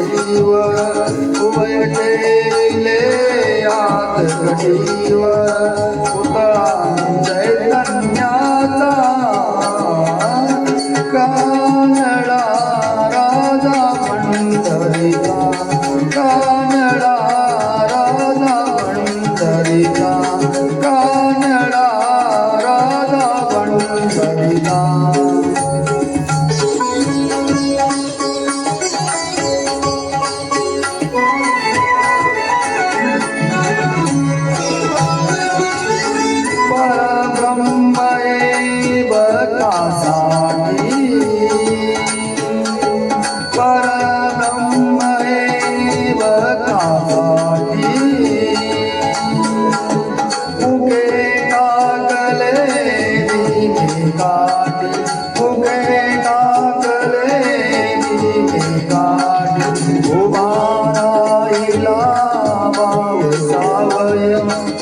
कटीवर उभयले आत कटीवर पुतळा चैतन्याचा कानडा राजा पंढरीचा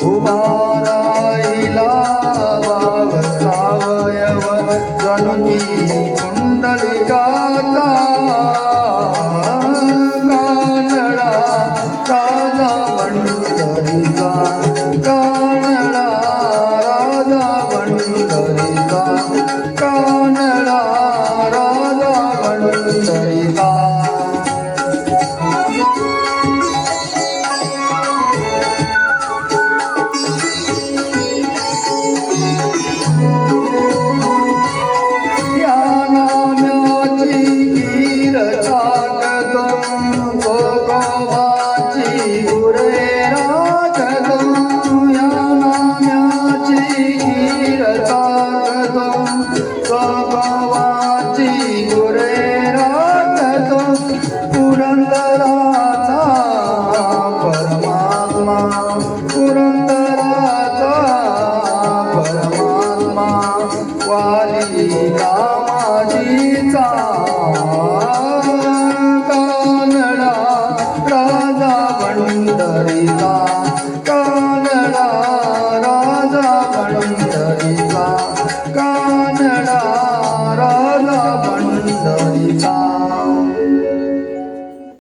ও चाटतो गुरे राखतो. पुरंदराचा परमात्मा. पुरंदराचा परमात्मा. वाली कामाजीचा कानडा. राजा पंढरीचा